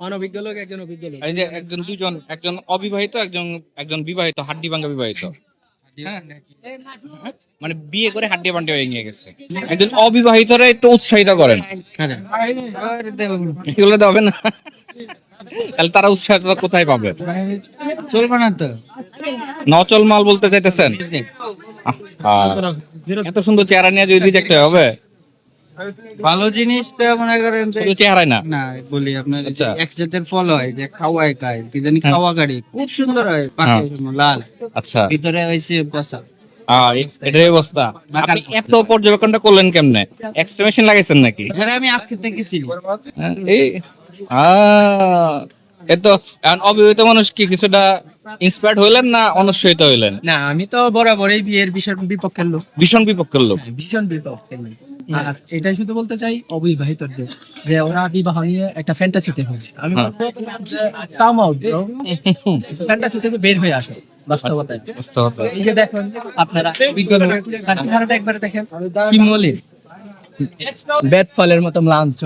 অনভিজ্ঞ লোক একজন অভিজ্ঞ লোক। এই যে একজন দুজন একজন অবিবাহিত একজন একজন বিবাহিত হাড্ডি ভাঙ্গা বিবাহিত। হ্যাঁ। মানে বিয়ে করে হাড্ডি হয়ে নিয়ে গেছে। একজন অবিবাহিতরা একটু উৎসাহিত করেন। এগুলো তো হবে না। তাহলে তারা উৎসাহটা কোথায় পাবে? চলবে না তো। নচল মাল বলতে চাইতেছেন? এত সুন্দর চেহারা নিয়ে যদি রিজেক্ট হবে। ভালো জিনিসটা মনে করেন শুধু চেহারাই না। না বলি আপনার আচ্ছা। এক জাতের ফল হয় যে খাওয়াই খায় কি জানি খাওয়া গাড়ি খুব সুন্দর হয় পাখি লাল। আচ্ছা। ভিতরে হয়েছে পচা আহ, এ- অবস্থা। আপনি এত পর্যবেক্ষণটা করলেন কেমনে? এক্সট্রেমেশন লাগাইছেন নাকি? আমি আজকে দেখেছি হ্যাঁ, এই অবিবাহিত মানুষ কি কিছুটা ইন্সপায়ার্ড হইলেন না অনুৎসাহিত হইলেন? না আমি তো বরাবরই বিয়ের ভীষণ বিপক্ষের লোক। ভীষণ বিপক্ষের লোক। ভীষণ বিপক্ষের লোক। আর এটাই শুধু বলতে চাই অবিবাহিতদের যে ওরা বিবাহ নিয়ে একটা ফ্যান্টাসিতে হবে আমি। বলব যে কাম আউট ফ্যান্টাসি থেকে বের হয়ে আসো বাস্তবতায়। এই যে দেখুন আপনারা একবার দেখেন। কি মলিন বেদ ফলের মতো লাঞ্চ